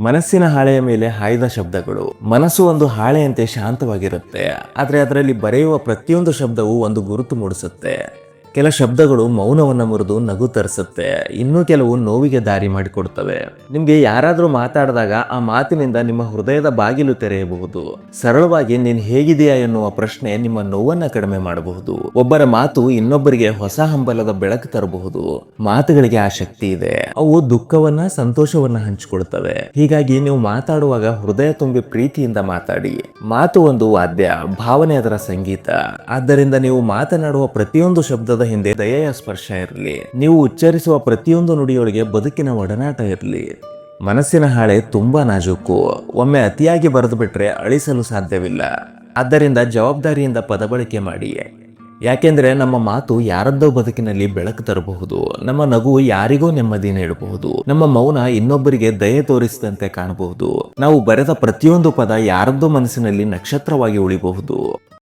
ಮನಸ್ಸಿನ ಹಾಳೆಯ ಮೇಲೆ ಹಾಯ್ದ ಶಬ್ದಗಳು. ಮನಸ್ಸು ಒಂದು ಹಾಳೆಯಂತೆ ಶಾಂತವಾಗಿರುತ್ತೆ. ಆದರೆ ಅದರಲ್ಲಿ ಬರೆಯುವ ಪ್ರತಿಯೊಂದು ಶಬ್ದವೂ ಒಂದು ಗುರುತು ಮೂಡಿಸುತ್ತೆ. ಕೆಲ ಶಬ್ದಗಳು ಮೌನವನ್ನ ಮುರಿದು ನಗು ತರಿಸುತ್ತೆ. ಇನ್ನು ಕೆಲವು ನೋವಿಗೆ ದಾರಿ ಮಾಡಿಕೊಡ್ತವೆ. ನಿಮ್ಗೆ ಯಾರಾದ್ರೂ ಮಾತಾಡಿದಾಗ ಆ ಮಾತಿನಿಂದ ನಿಮ್ಮ ಹೃದಯದ ಬಾಗಿಲು ತೆರೆಯಬಹುದು. ಸರಳವಾಗಿ ನೀನ್ ಹೇಗಿದೆಯಾ ಎನ್ನುವ ಪ್ರಶ್ನೆ ನಿಮ್ಮ ನೋವನ್ನ ಕಡಿಮೆ ಮಾಡಬಹುದು. ಒಬ್ಬರ ಮಾತು ಇನ್ನೊಬ್ಬರಿಗೆ ಹೊಸ ಹಂಬಲದ ಬೆಳಕು ತರಬಹುದು. ಮಾತುಗಳಿಗೆ ಆ ಶಕ್ತಿ ಇದೆ. ಅವು ದುಃಖವನ್ನ, ಸಂತೋಷವನ್ನ ಹಂಚಿಕೊಳ್ತವೆ. ಹೀಗಾಗಿ ನೀವು ಮಾತಾಡುವಾಗ ಹೃದಯ ತುಂಬಿ ಪ್ರೀತಿಯಿಂದ ಮಾತಾಡಿ. ಮಾತು ಒಂದು ವಾದ್ಯ, ಭಾವನೆ ಅದರ ಸಂಗೀತ. ಆದ್ದರಿಂದ ನೀವು ಮಾತನಾಡುವ ಪ್ರತಿಯೊಂದು ಶಬ್ದದ ಹಿಂದೆ ದಯೆಯ ಸ್ಪರ್ಶ ಇರಲಿ. ನೀವು ಉಚ್ಚರಿಸುವ ಪ್ರತಿಯೊಂದು ನುಡಿಯೊಳಗೆ ಬದುಕಿನ ಒಡನಾಟ ಇರಲಿ. ಮನಸ್ಸಿನ ಹಾಳೆ ತುಂಬಾ ನಾಜೂಕು. ಒಮ್ಮೆ ಅತಿಯಾಗಿ ಬರೆದು ಬಿಟ್ರೆ ಅಳಿಸಲು ಸಾಧ್ಯವಿಲ್ಲ. ಆದ್ದರಿಂದ ಜವಾಬ್ದಾರಿಯಿಂದ ಪದಬಳಕೆ ಮಾಡಿ. ಯಾಕೆಂದ್ರೆ ನಮ್ಮ ಮಾತು ಯಾರದ್ದೋ ಬದುಕಿನಲ್ಲಿ ಬೆಳಕು ತರಬಹುದು. ನಮ್ಮ ನಗು ಯಾರಿಗೂ ನೆಮ್ಮದಿ ನೀಡಬಹುದು. ನಮ್ಮ ಮೌನ ಇನ್ನೊಬ್ಬರಿಗೆ ದಯೆ ತೋರಿಸಿದಂತೆ ಕಾಣಬಹುದು. ನಾವು ಬರೆದ ಪ್ರತಿಯೊಂದು ಪದ ಯಾರದ್ದೋ ಮನಸ್ಸಿನಲ್ಲಿ ನಕ್ಷತ್ರವಾಗಿ ಉಳಿಬಹುದು.